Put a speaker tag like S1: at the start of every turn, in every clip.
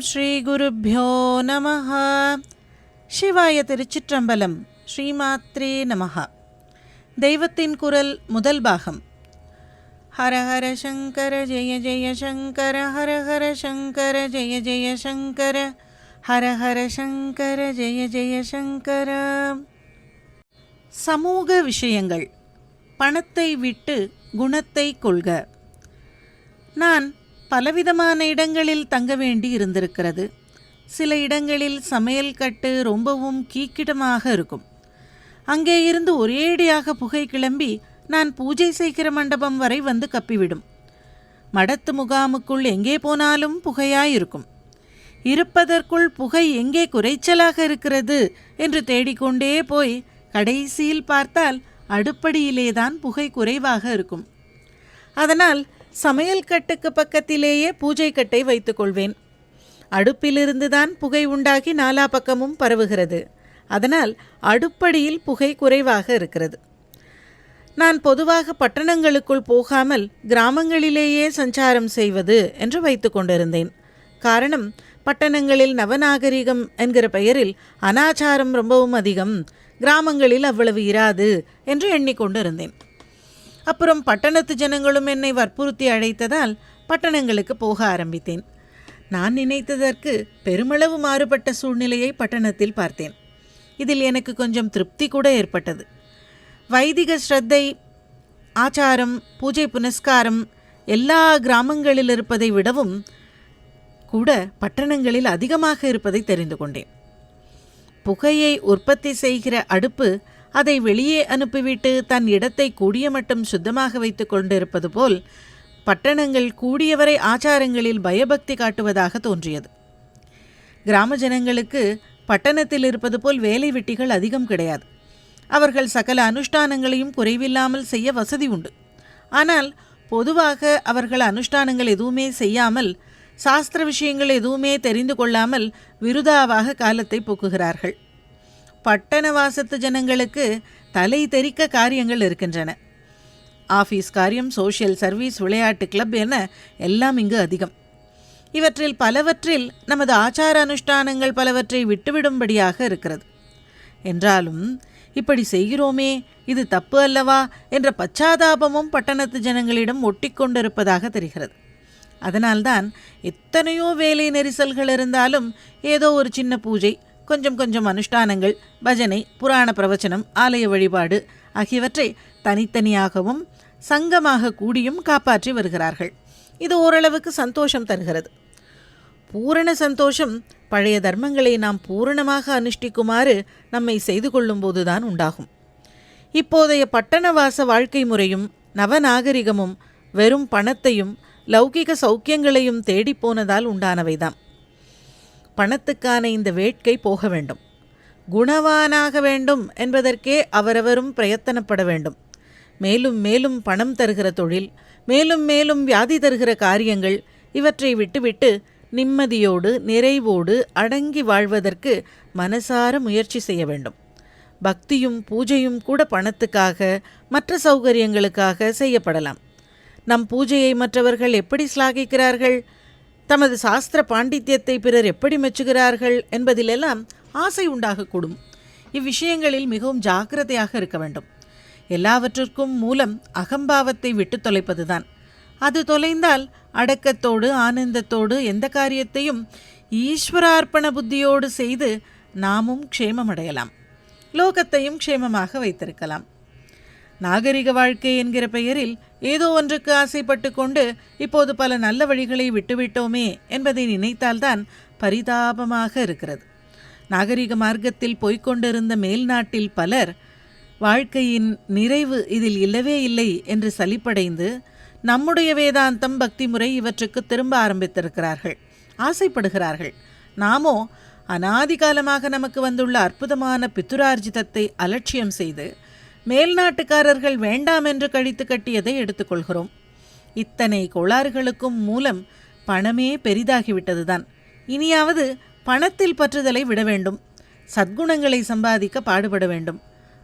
S1: ஸ்ரீ குருப்பியோ நமஹ சிவாய திருச்சிற்றம்பலம் ஸ்ரீமாத்ரே நமஹ தெய்வத்தின் குரல் முதல் பாகம். ஹர ஹர சங்கர ஜெய ஜெய சங்கர ஹர ஹர சங்கர ஜெய ஜெய சங்கர ஹர ஹர சங்கர ஜெய ஜெய சங்கர. சமூக விஷயங்கள். பணத்தை விட்டு குணத்தை கொள்க. நான் பலவிதமான இடங்களில் தங்க வேண்டி இருந்திருக்கிறது. சில இடங்களில் சமையல் கட்டு ரொம்பவும் கீக்கிடமாக இருக்கும். அங்கே இருந்து ஒரேடியாக புகை கிளம்பி நான் பூஜை செய்கிற மண்டபம் வரை வந்து கப்பிவிடும். மடத்து முகாமுக்குள் எங்கே போனாலும் புகையாயிருக்கும் இருப்பதற்குள் புகை எங்கே குறைச்சலாக இருக்கிறது என்று தேடிக்கொண்டே போய் கடைசியில் பார்த்தால் அடுப்படியிலேதான் புகை குறைவாக இருக்கும். அதனால் சமையல் கட்டுக்கு பக்கத்திலேயே பூஜை கட்டை வைத்துக்கொள்வேன் அடுப்பிலிருந்துதான் புகை உண்டாகி நாலா பக்கமும் பரவுகிறது. அதனால் அடுப்படியில் புகை குறைவாக இருக்கிறது. நான் பொதுவாக பட்டணங்களுக்குள் போகாமல் கிராமங்களிலேயே சஞ்சாரம் செய்வது என்று வைத்து கொண்டிருந்தேன். காரணம் பட்டணங்களில் நவநாகரிகம் என்கிற பெயரில் அனாச்சாரம் ரொம்பவும் அதிகம். கிராமங்களில் அவ்வளவு இராது என்று எண்ணிக்கொண்டிருந்தேன் அப்புறம் பட்டணத்து ஜனங்களும் என்னை வற்புறுத்தி அழைத்ததால் பட்டணங்களுக்கு போக ஆரம்பித்தேன். நான் நினைத்ததற்கு பெருமளவு மாறுபட்ட சூழ்நிலையை பட்டணத்தில் பார்த்தேன். இதில் எனக்கு கொஞ்சம் திருப்தி கூட ஏற்பட்டது. வைதிக ஸ்ரத்தை ஆச்சாரம் பூஜை புனஸ்காரம் எல்லா கிராமங்களில் இருப்பதை விடவும் கூட பட்டணங்களில் அதிகமாக இருப்பதை தெரிந்து கொண்டேன். புகையை உற்பத்தி செய்கிற அடுப்பு அதை வெளியே அனுப்பிவிட்டு தன் இடத்தை கூடிய மட்டும் சுத்தமாக வைத்துக் கொண்டிருப்பது போல் பட்டணங்கள் கூடியவரை ஆச்சாரங்களில் பயபக்தி காட்டுவதாக தோன்றியது. கிராம ஜனங்களுக்கு பட்டணத்தில் இருப்பது போல் வேலை வெட்டிகள் அதிகம் கிடையாது. அவர்கள் சகல அனுஷ்டானங்களையும் குறைவில்லாமல் செய்ய வசதி உண்டு. ஆனால் பொதுவாக அவர்கள் அனுஷ்டானங்கள் எதுவுமே செய்யாமல் சாஸ்திர விஷயங்கள் எதுவுமே தெரிந்து கொள்ளாமல் விருதாவாக காலத்தை போக்குகிறார்கள். பட்டண வாசத்து ஜனங்களுக்கு தலை தெறிக்க காரியங்கள் இருக்கின்றன. ஆஃபீஸ் காரியம் சோஷியல் சர்வீஸ் விளையாட்டு கிளப் என எல்லாம் இங்கு அதிகம். இவற்றில் பலவற்றில் நமது ஆச்சார அனுஷ்டானங்கள் பலவற்றை விட்டுவிடும்படியாக இருக்கிறது. என்றாலும் இப்படி செய்கிறோமே இது தப்பு அல்லவா என்ற பச்சாதாபமும் பட்டணத்து ஜனங்களிடம் ஒட்டி கொண்டிருப்பதாக தெரிகிறது. அதனால்தான் எத்தனையோ வேலை நெரிசல்கள் இருந்தாலும் ஏதோ ஒரு சின்ன பூஜை கொஞ்சம் கொஞ்சம் அனுஷ்டானங்கள் பஜனை புராண பிரவச்சனம் ஆலய வழிபாடு ஆகியவற்றை தனித்தனியாகவும் சங்கமாக கூடியும் காப்பாற்றி வருகிறார்கள். இது ஓரளவுக்கு சந்தோஷம் தருகிறது. பூரண சந்தோஷம் பழைய தர்மங்களை நாம் பூரணமாக அனுஷ்டிக்குமாறு நம்மை செய்து கொள்ளும்போதுதான் உண்டாகும். இப்போதைய பட்டணவாச வாழ்க்கை முறையும் நவநாகரிகமும் வெறும் பணத்தையும் லௌகிக சௌக்கியங்களையும் தேடிப்போனதால் உண்டானவைதான் பணத்துக்கான இந்த வேட்கை போக வேண்டும். குணவானாக வேண்டும் என்பதற்கே அவரவரும் பிரயத்தனப்பட வேண்டும். மேலும் மேலும் பணம் தருகிற தொழில் மேலும் மேலும் வியாதி தருகிற காரியங்கள் இவற்றை விட்டுவிட்டு நிம்மதியோடு நிறைவோடு அடங்கி வாழ்வதற்கு மனசார முயற்சி செய்ய வேண்டும். பக்தியும் பூஜையும் கூட பணத்துக்காக மற்ற சௌகரியங்களுக்காக செய்யப்படலாம். நம் பூஜையை மற்றவர்கள் எப்படி சிலாகிக்கிறார்கள்? தமது சாஸ்திர பாண்டித்யத்தை பிறர் எப்படி மெச்சுகிறார்கள் என்பதிலெல்லாம் ஆசை உண்டாகக்கூடும். இவ்விஷயங்களில் மிகவும் ஜாக்கிரதையாக இருக்க வேண்டும். எல்லாவற்றிற்கும் மூலம் அகம்பாவத்தை விட்டு தொலைப்பதுதான். அது தொலைந்தால் அடக்கத்தோடு ஆனந்தத்தோடு எந்த காரியத்தையும் ஈஸ்வரார்ப்பண புத்தியோடு செய்து நாமும் க்ஷேமமடையலாம். லோகத்தையும் க்ஷேமமாக வைத்திருக்கலாம். நாகரிக வாழ்க்கை என்கிற பெயரில் ஏதோ ஒன்றுக்கு ஆசைப்பட்டு கொண்டு இப்போது பல நல்ல வழிகளை விட்டுவிட்டோமே என்பதை நினைத்தால்தான் பரிதாபமாக இருக்கிறது. நாகரிக மார்க்கத்தில் போய்க்கொண்டிருந்த மேல்நாட்டில் பலர் வாழ்க்கையின் நிறைவு இதில் இல்லவே இல்லை என்று சலிப்படைந்து நம்முடைய வேதாந்தம் பக்தி முறை இவற்றுக்கு திரும்ப ஆரம்பித்திருக்கிறார்கள். ஆசைப்படுகிறார்கள். நாமோ அனாதி காலமாக நமக்கு வந்துள்ள அற்புதமான பித்துரார்ஜிதத்தை அலட்சியம் செய்து மேல்நாட்டுக்காரர்கள் வேண்டாம் என்று கழித்து கட்டியதை எடுத்துக்கொள்கிறோம். இத்தனை கோளாறுகளுக்கும் மூலம் பணமே பெரிதாகிவிட்டதுதான். இனியாவது பணத்தில் பற்றுதலை விட வேண்டும். சத்குணங்களை சம்பாதிக்க பாடுபட வேண்டும்.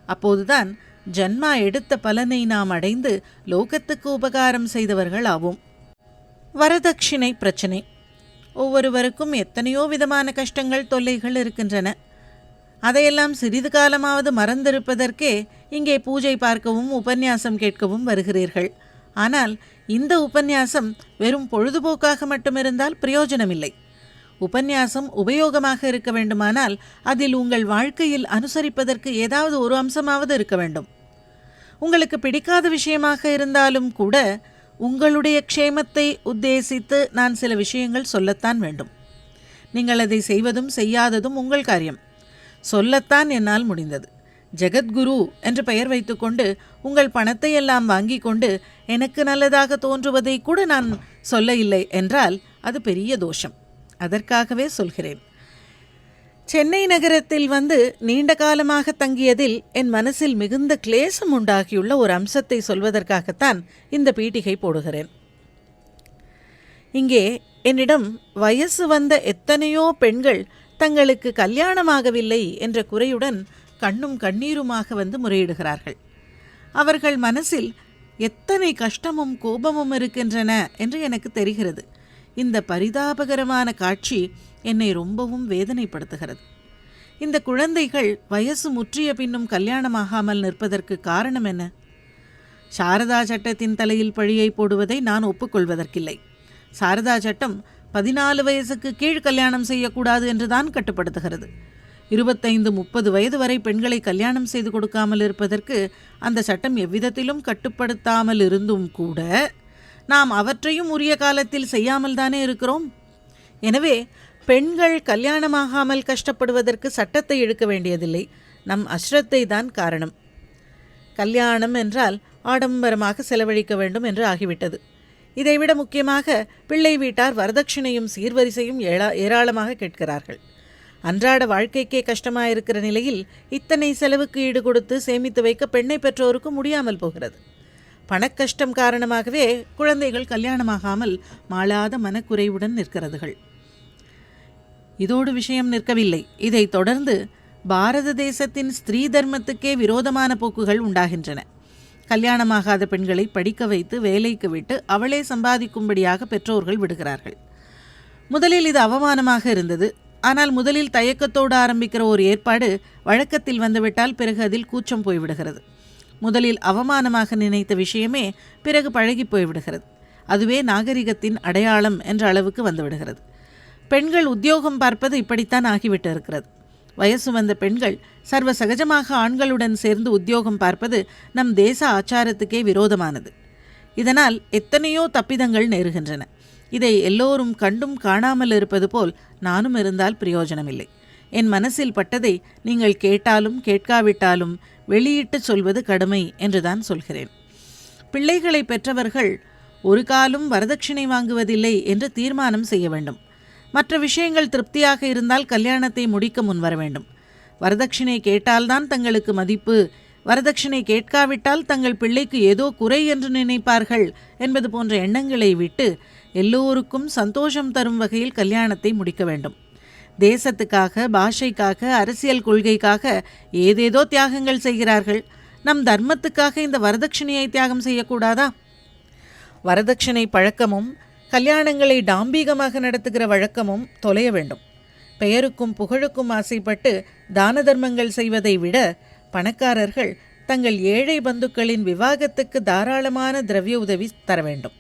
S1: அப்போதுதான் ஜன்மா எடுத்த பலனை நாம் அடைந்து லோகத்துக்கு உபகாரம் செய்தவர்கள் ஆவோம். வரதட்சிணை பிரச்சனை. ஒவ்வொருவருக்கும் எத்தனையோ விதமான கஷ்டங்கள் தொல்லைகள் இருக்கின்றன. அதையெல்லாம் சிறிது காலமாவது மறந்திருப்பதற்கே இங்கே பூஜை பார்க்கவும் உபன்யாசம் கேட்கவும் வருகிறீர்கள். ஆனால் இந்த உபன்யாசம் வெறும் பொழுதுபோக்காக மட்டுமிருந்தால் பிரயோஜனமில்லை. உபன்யாசம் உபயோகமாக இருக்க வேண்டுமானால் அதில் உங்கள் வாழ்க்கையில் அனுசரிப்பதற்கு ஏதாவது ஒரு அம்சமாவது இருக்க வேண்டும். உங்களுக்கு பிடிக்காத விஷயமாக இருந்தாலும் கூட உங்களுடைய க்ஷேமத்தை உத்தேசித்து நான் சில விஷயங்கள் சொல்லத்தான் வேண்டும். நீங்கள் அதை செய்வதும் செய்யாததும் உங்கள் காரியம். சொல்லத்தான் என்னால் முடிந்தது. ஜெகத்குரு என்று பெயர் வைத்துக்கொண்டு உங்கள் பணத்தை எல்லாம் வாங்கி கொண்டு எனக்கு நல்லதாக தோன்றுவதை கூட நான் சொல்ல இல்லை என்றால் அது பெரிய தோஷம். அதற்காகவே சொல்கிறேன். சென்னை நகரத்தில் வந்து நீண்ட காலமாக தங்கியதில் என் மனசில் மிகுந்த கிளேசம் உண்டாகியுள்ள ஒரு அம்சத்தை சொல்வதற்காகத்தான் இந்த பீட்டிகை போடுகிறேன். இங்கே என்னிடம் வயசு வந்த எத்தனையோ பெண்கள் தங்களுக்கு கல்யாணமாகவில்லை என்ற குறையுடன் கண்ணும் கண்ணீருமாக வந்து முறையிடுகிறார்கள். அவர்கள் மனசில் எத்தனை கஷ்டமும் கோபமும் இருக்கின்றன என்று எனக்கு தெரிகிறது. இந்த பரிதாபகரமான காட்சி என்னை ரொம்பவும் வேதனைப்படுத்துகிறது. இந்த குழந்தைகள் வயசு முற்றிய பின்னும் கல்யாணமாகாமல் நிற்பதற்கு காரணம் என்ன? சாரதா சட்டத்தின் தலையில் பழியை போடுவதை நான் ஒப்புக்கொள்வதற்கில்லை. சாரதா சட்டம் பதினாலு வயசுக்கு கீழ் கல்யாணம் செய்யக்கூடாது என்றுதான் கட்டுப்படுத்துகிறது. இருபத்தைந்து முப்பது வயது வரை பெண்களை கல்யாணம் செய்து கொடுக்காமல் இருப்பதற்கு அந்த சட்டம் எவ்விதத்திலும் கட்டுப்படுத்தாமல் இருந்தும் கூட நாம் அவற்றையும் உரிய காலத்தில் செய்யாமல் தானே இருக்கிறோம்? எனவே பெண்கள் கல்யாணமாகாமல் கஷ்டப்படுவதற்கு சட்டத்தை இழுக்க வேண்டியதில்லை. நம் அஸ்ரத்தை தான் காரணம். கல்யாணம் என்றால் ஆடம்பரமாக செலவழிக்க வேண்டும் என்று ஆகிவிட்டது. இதைவிட முக்கியமாக பிள்ளை வீட்டார் வரதட்சணையும் சீர்வரிசையும் ஏழா ஏராளமாக கேட்கிறார்கள். அன்றாட வாழ்க்கைக்கே கஷ்டமாயிருக்கிற நிலையில் இத்தனை செலவுக்கு ஈடு கொடுத்து சேமித்து வைக்க பெண்ணை பெற்றோருக்கு முடியாமல் போகிறது. பணக்கஷ்டம் காரணமாகவே குழந்தைகள் கல்யாணமாகாமல் மாளாத மனக்குறைவுடன் நிற்கிறதுகள். இதோடு விஷயம் நிற்கவில்லை. இதைத் தொடர்ந்து பாரத தேசத்தின் ஸ்திரீ தர்மத்துக்கே விரோதமான போக்குகள் உண்டாகின்றன. கல்யாணமாகாத பெண்களை படிக்க வைத்து வேலைக்கு விட்டு அவளே சம்பாதிக்கும்படியாக பெற்றோர்கள் விடுகிறார்கள். முதலில் இது அவமானமாக இருந்தது. ஆனால் முதலில் தயக்கத்தோடு ஆரம்பிக்கிற ஒரு ஏற்பாடு வழக்கத்தில் வந்துவிட்டால் பிறகு அதில் கூச்சம் போய்விடுகிறது. முதலில் அவமானமாக நினைத்த விஷயமே பிறகு பழகி போய்விடுகிறது. அதுவே நாகரிகத்தின் அடையாளம் என்ற அளவுக்கு வந்துவிடுகிறது. பெண்கள் உத்தியோகம் பார்ப்பது இப்படித்தான் ஆகிவிட்டு இருக்கிறது. வயசு வந்த பெண்கள் சர்வ சகஜமாக ஆண்களுடன் சேர்ந்து உத்தியோகம் பார்ப்பது நம் தேச ஆச்சாரத்துக்கே விரோதமானது. இதனால் எத்தனையோ தப்பிதங்கள் நேருகின்றன. இதை எல்லோரும் கண்டும் காணாமல் இருப்பது போல் நானும் இருந்தால் பிரயோஜனமில்லை. என் மனசில் பட்டதை நீங்கள் கேட்டாலும் கேட்காவிட்டாலும் வெளியிட்டு சொல்வது கடுமை என்றுதான் சொல்கிறேன். பிள்ளைகளை பெற்றவர்கள் ஒரு காலும் வரதட்சணை வாங்குவதில்லை என்று தீர்மானம் செய்ய வேண்டும். மற்ற விஷயங்கள் திருப்தியாக இருந்தால் கல்யாணத்தை முடிக்க முன்வர வேண்டும். வரதட்சணை கேட்டால்தான் தங்களுக்கு மதிப்பு. வரதட்சணை கேட்காவிட்டால் தங்கள் பிள்ளைக்கு ஏதோ குறை என்று நினைப்பார்கள் என்பது போன்ற எண்ணங்களை விட்டு எல்லோருக்கும் சந்தோஷம் தரும் வகையில் கல்யாணத்தை முடிக்க வேண்டும். தேசத்துக்காக பாஷைக்காக அரசியல் கொள்கைக்காக ஏதேதோ தியாகங்கள் செய்கிறார்கள். நம் தர்மத்துக்காக இந்த வரதட்சணையை தியாகம் செய்யக்கூடாதா? வரதட்சணை பழக்கமும் கல்யாணங்களை டாம்பீகமாக நடத்துகிற வழக்கமும் தொலைய வேண்டும். பெயருக்கும் புகழுக்கும் ஆசைப்பட்டு தான தர்மங்கள் செய்வதை விட பணக்காரர்கள் தங்கள் ஏழை பந்துக்களின் விவாகத்துக்கு தாராளமான திரவிய உதவி தர வேண்டும்.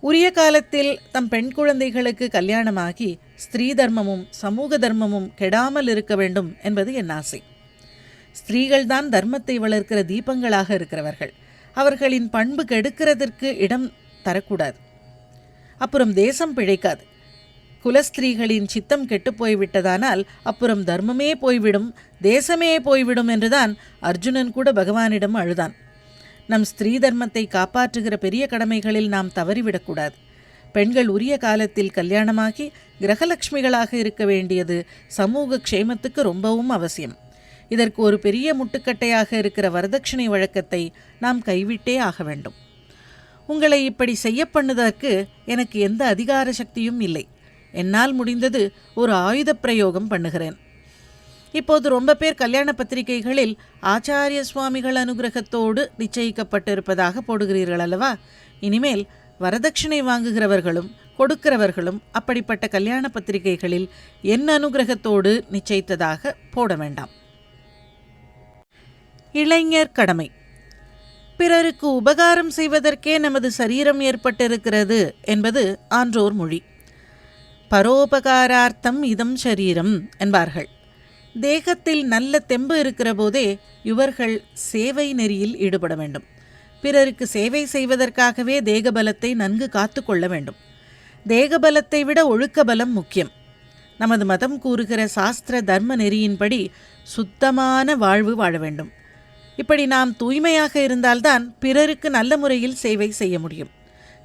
S1: உரிய காலத்தில் தம் பெண் குழந்தைகளுக்கு கல்யாணமாகி ஸ்திரீ தர்மமும் சமூக தர்மமும் கெடாமல் இருக்க வேண்டும் என்பது என் ஆசை. ஸ்திரீகள்தான் தர்மத்தை வளர்க்கிற தீபங்களாக இருக்கிறவர்கள். அவர்களின் பண்பு கெடுக்கிறதற்கு இடம் தரக்கூடாது. அப்புறம் தேசம் பிழைக்காது. குலஸ்திரீகளின் சித்தம் கெட்டுப் போய்விட்டதானால் அப்புறம் தர்மமே போய்விடும் தேசமே போய்விடும் என்றுதான் அர்ஜுனன் கூட பகவானிடம் அழுதான். நம் ஸ்திரீ தர்மத்தை காப்பாற்றுகிற பெரிய கடமைகளில் நாம் தவறிவிடக்கூடாது. பெண்கள் உரிய காலத்தில் கல்யாணமாகி கிரகலட்சுமிகளாக இருக்க வேண்டியது சமூக க்ஷேமத்துக்கு ரொம்பவும் அவசியம். இதற்கு ஒரு பெரிய முட்டுக்கட்டையாக இருக்கிற வரதட்சணை வழக்கத்தை நாம் கைவிட்டே ஆக வேண்டும். உங்களை இப்படி செய்ய பண்ணுவதற்கு எனக்கு எந்த அதிகார சக்தியும் இல்லை. என்னால் முடிந்தது ஒரு ஆயுத பிரயோகம் பண்ணுகிறேன். இப்போது ரொம்ப பேர் கல்யாண பத்திரிகைகளில் ஆச்சாரிய சுவாமிகள் அனுகிரகத்தோடு நிச்சயிக்கப்பட்டிருப்பதாக போடுகிறீர்கள் அல்லவா? இனிமேல் வரதட்சணை வாங்குகிறவர்களும் கொடுக்கிறவர்களும் அப்படிப்பட்ட கல்யாண பத்திரிகைகளில் என் அனுகிரகத்தோடு நிச்சயித்ததாக போட வேண்டாம். இளைஞர் கடமை. பிறருக்கு உபகாரம் செய்வதற்கே நமது சரீரம் ஏற்பட்டிருக்கிறது என்பது ஆன்றோர் மொழி. பரோபகாரார்த்தம் இதம் சரீரம் என்பார்கள். தேகத்தில் நல்ல தெம்பு இருக்கிற போதே இவர்கள் சேவை நெறியில் ஈடுபட வேண்டும். பிறருக்கு சேவை செய்வதற்காகவே தேகபலத்தை நன்கு காத்து கொள்ள வேண்டும். தேகபலத்தை விட ஒழுக்க பலம் முக்கியம். நமது மதம் கூறுகிற சாஸ்திர தர்ம நெறியின்படி சுத்தமான வாழ்வு வாழ வேண்டும். இப்படி நாம் தூய்மையாக இருந்தால்தான் பிறருக்கு நல்ல முறையில் சேவை செய்ய முடியும்.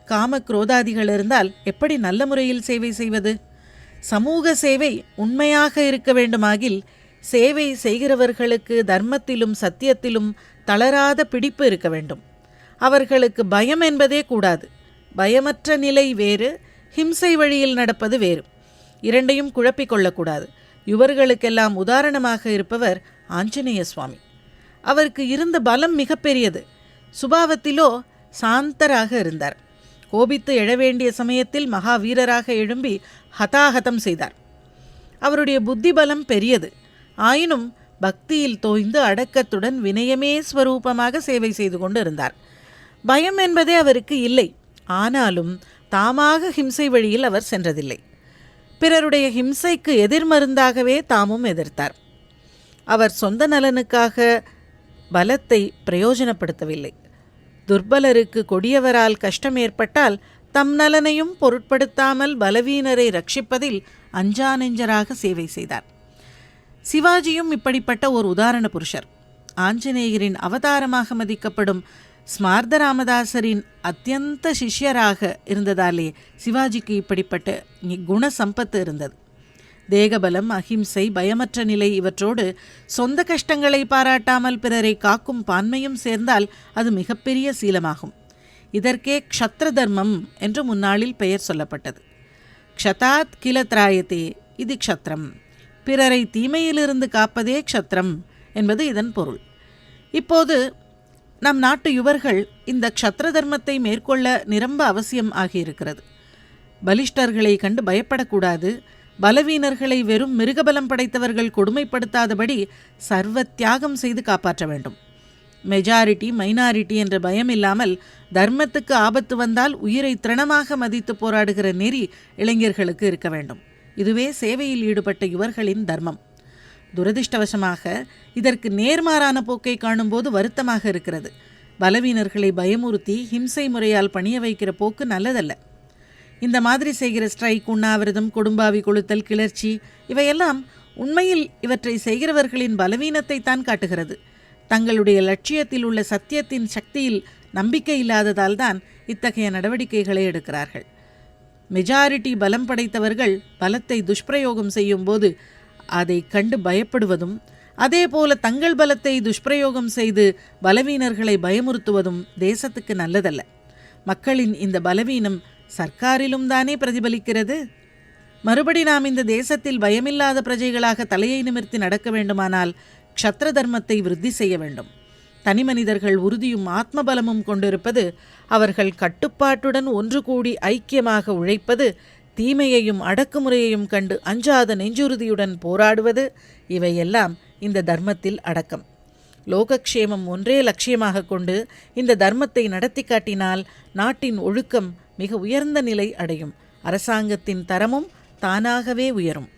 S1: காம குரோதாதிகள் இருந்தால் எப்படி நல்ல முறையில் சேவை செய்வது? சமூக சேவை உண்மையாக இருக்க வேண்டுமாகில் சேவை செய்கிறவர்களுக்கு தர்மத்திலும் சத்தியத்திலும் தளராத பிடிப்பு இருக்க வேண்டும். அவர்களுக்கு பயம் என்பதே கூடாது. பயமற்ற நிலை வேறு ஹிம்சை வழியில் நடப்பது வேறு. இரண்டையும் குழப்பிக் கொள்ளக்கூடாது. இவர்களுக்கெல்லாம் உதாரணமாக இருப்பவர் ஆஞ்சநேய சுவாமி அவருக்கு இருந்த பலம் மிகப்பெரியது. சுபாவத்திலோ சாந்தராக இருந்தார். கோபித்து எழ வேண்டிய சமயத்தில் மகாவீரராக எழும்பி ஹதாஹதம் செய்தார். அவருடைய புத்தி பலம் பெரியது. ஆயினும் பக்தியில் தோய்ந்து அடக்கத்துடன் வினயமே ஸ்வரூபமாக சேவை செய்து கொண்டு இருந்தார். பயம் என்பதே அவருக்கு இல்லை. ஆனாலும் தாமாக ஹிம்சை வழியில் அவர் சென்றதில்லை. பிறருடைய ஹிம்சைக்கு எதிர்மருந்தாகவே தாமும் எதிர்த்தார். அவர் சொந்த நலனுக்காக பலத்தை பிரயோஜனப்படுத்தவில்லை. துர்பலருக்கு கொடியவரால் கஷ்டம் ஏற்பட்டால் தம் நலனையும் பொருட்படுத்தாமல் பலவீனரை ரட்சிப்பதில் அஞ்சானெஞ்சராக சேவை செய்தார். சிவாஜியும் இப்படிப்பட்ட ஒரு உதாரண புருஷர். ஆஞ்சநேயரின் அவதாரமாக மதிக்கப்படும் ஸ்மார்த ராமதாசரின் அத்தியந்த சிஷ்யராக இருந்ததாலே சிவாஜிக்கு இப்படிப்பட்ட குண சம்பத்து இருந்தது. தேகபலம் அஹிம்சை பயமற்ற நிலை இவற்றோடு சொந்த கஷ்டங்களை பாராட்டாமல் பிறரை காக்கும் பான்மையும் சேர்ந்தால் அது மிகப்பெரிய சீலமாகும். இதற்கே க்ஷத்ர தர்மம் என்று முன்னாளில் பெயர் சொல்லப்பட்டது. க்ஷதாத் கில திராயத்தே இது க்ஷத்ரம். பிறரை தீமையிலிருந்து காப்பதே க்ஷத்ரம் என்பது இதன் பொருள். இப்போது நம் நாட்டு யுவர்கள் இந்த க்ஷத்ர தர்மத்தை மேற்கொள்ள நிரம்ப அவசியம் ஆகியிருக்கிறது. பலிஷ்டர்களை கண்டு பயப்படக்கூடாது. பலவீனர்களை வெறும் மிருகபலம் படைத்தவர்கள் கொடுமைப்படுத்தாதபடி சர்வ தியாகம் செய்து காப்பாற்ற வேண்டும். மெஜாரிட்டி மைனாரிட்டி என்ற பயம் இல்லாமல் தர்மத்துக்கு ஆபத்து வந்தால் உயிரை திரணமாக மதித்து போராடுகிற நெறி இளைஞர்களுக்கு இருக்க வேண்டும். இதுவே சேவையில் ஈடுபட்ட இவர்களின் தர்மம். துரதிர்ஷ்டவசமாக இதற்கு நேர்மாறான போக்கை காணும்போது வருத்தமாக இருக்கிறது. பலவீனர்களை பயமுறுத்தி ஹிம்சை முறையால் பணிய வைக்கிற போக்கு நல்லதல்ல. இந்த மாதிரி செய்கிற ஸ்ட்ரைக் உண்ணாவிரதம் கொடும்பாவி கொளுத்தல் கிளர்ச்சி இவையெல்லாம் உண்மையில் இவற்றை செய்கிறவர்களின் பலவீனத்தை தான் காட்டுகிறது. தங்களுடைய லட்சியத்தில் உள்ள சத்தியத்தின் சக்தியில் நம்பிக்கை இல்லாததால் தான் இத்தகைய நடவடிக்கைகளை எடுக்கிறார்கள். மெஜாரிட்டி பலம் படைத்தவர்கள் பலத்தை துஷ்பிரயோகம் செய்யும்போது அதை கண்டு பயப்படுவதும் அதேபோல தங்கள் பலத்தை துஷ்பிரயோகம் செய்து பலவீனர்களை பயமுறுத்துவதும் தேசத்துக்கு நல்லதல்ல. மக்களின் இந்த பலவீனம் சர்க்காரிலும் தானே பிரதிபலிக்கிறது? மறுபடி நாம் இந்த தேசத்தில் பயமில்லாத பிரஜைகளாக தலையை நிமிர்த்தி நடக்க வேண்டுமானால் க்ஷத்ர தர்மத்தை விருத்தி செய்ய வேண்டும். தனி மனிதர்கள் உறுதியும் ஆத்மபலமும் கொண்டிருப்பது அவர்கள் கட்டுப்பாட்டுடன் ஒன்று கூடி ஐக்கியமாக உழைப்பது தீமையையும் அடக்குமுறையையும் கண்டு அஞ்சாத நெஞ்சுறுதியுடன் போராடுவது இவையெல்லாம் இந்த தர்மத்தில் அடக்கம். லோகக்ஷேமம் ஒன்றே லட்சியமாக கொண்டு இந்த தர்மத்தை நடத்தி காட்டினால் நாட்டின் ஒழுக்கம் மிக உயர்ந்த நிலை அடையும். அரசாங்கத்தின் தரமும் தானாகவே உயரும்.